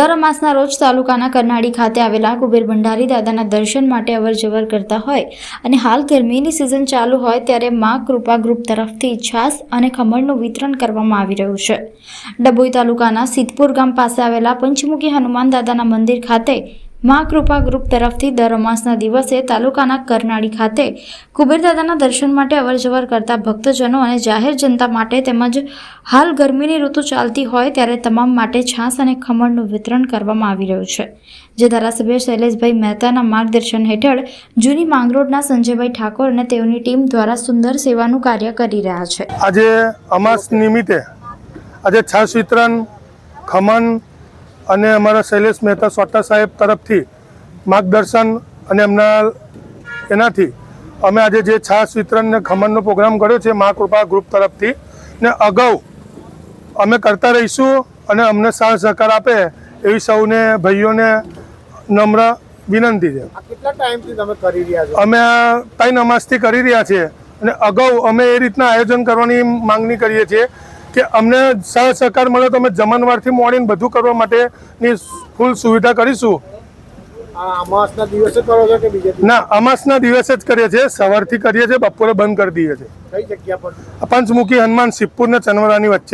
દર અમાસના રોજ તાલુકાના કરનાળી ખાતે આવેલા કુબેર ભંડારી દાદાના દર્શન માટે અવરજવર કરતા હોય અને હાલ ગરમીની સિઝન ચાલુ હોય ત્યારે મા કૃપા ગ્રુપ તરફથી છાસ અને ખમણનું વિતરણ કરવામાં આવી રહ્યું છે. ડભોઈ તાલુકાના સિદ્ધપુર ગામ પાસે આવેલા પંચમુખી હનુમાન દાદાના મંદિર ખાતે મા કૃપા ગ્રુપ તરફથી દર અમાસના દિવસે તાલુકાના કરનાળી ખાતે કુબેરદાદાના દર્શન માટે અવરજવર કરતા ભક્તજનો અને જાહેર જનતા માટે તેમજ હાલ ગરમીની ઋતુ ચાલતી હોય ત્યારે તમામ માટે છાસ અને ખમણનું વિતરણ કરવામાં આવી રહ્યું છે. જે ધારાસભ્ય શૈલેષભાઈ મહેતાના માર્ગદર્શન હેઠળ જૂની માંગરોળના સંજયભાઈ ઠાકોર અને તેઓની ટીમ દ્વારા સુંદર સેવાનું કાર્ય કરી રહ્યા છે. આજે અમાસ નિમિત્તે આજે છાસ વિતરણ, ખમણ અને અમારા શૈલેષ મહેતા સોટા સાહેબ તરફથી માર્ગદર્શન અને એમના એનાથી અમે આજે જે છાશ વિતરણ ને ખમણનો પ્રોગ્રામ કર્યો છે મા કૃપા ગ્રુપ તરફથી ને અગાઉ અમે કરતા રહીશું અને અમને સાથ સહકાર આપે એવી સૌને ભાઈઓને નમ્ર વિનંતી છે. કેટલા ટાઈમથી તમે કરી રહ્યા છો? અમે આ ત્રણ અમાસથી કરી રહ્યા છીએ અને અગાઉ અમે એ રીતના આયોજન કરવાની માંગણી કરીએ છીએ કે અમને સહ સહકાર મળે તો અમે જમણવારથી મોડીને બધું કરવા માટેની ફૂલ સુવિધા કરીશું? ના અમાસના દિવસે જ કરીએ છીએ. સવારથી કરીએ છીએ બપોરે બંધ કરી દઈએ છીએ. પંચમુખી હનુમાન સિદ્ધપુર ને ચનવરાની વચ્ચે.